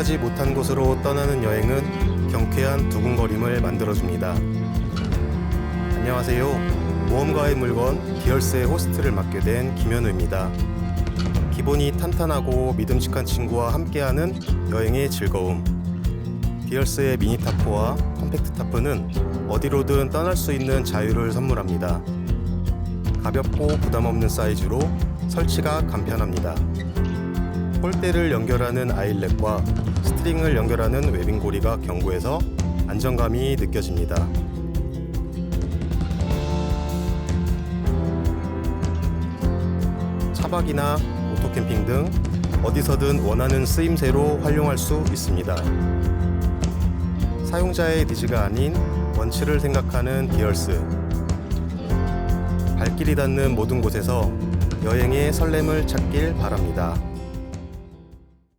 예상하지 못한 곳으로 떠나는 여행은 경쾌한 두근거림을 만들어줍니다. 안녕하세요. 모험가의 물건 기얼스의 호스트를 맡게 된 김현우입니다. 기본이 탄탄하고 믿음직한 친구와 함께하는 여행의 즐거움. 디얼스의 미니 타프와 컴팩트 타프는 어디로든 떠날 수 있는 자유를 선물합니다. 가볍고 부담 없는 사이즈로 설치가 간편합니다. 폴대를 연결하는 아일렛과 스트링을 연결하는 웨빙고리가 견고해서 안정감이 느껴집니다. 차박이나 오토캠핑 등 어디서든 원하는 쓰임새로 활용할 수 있습니다. 사용자의 니즈가 아닌 원치를 생각하는 디얼스. 발길이 닿는 모든 곳에서 여행의 설렘을 찾길 바랍니다.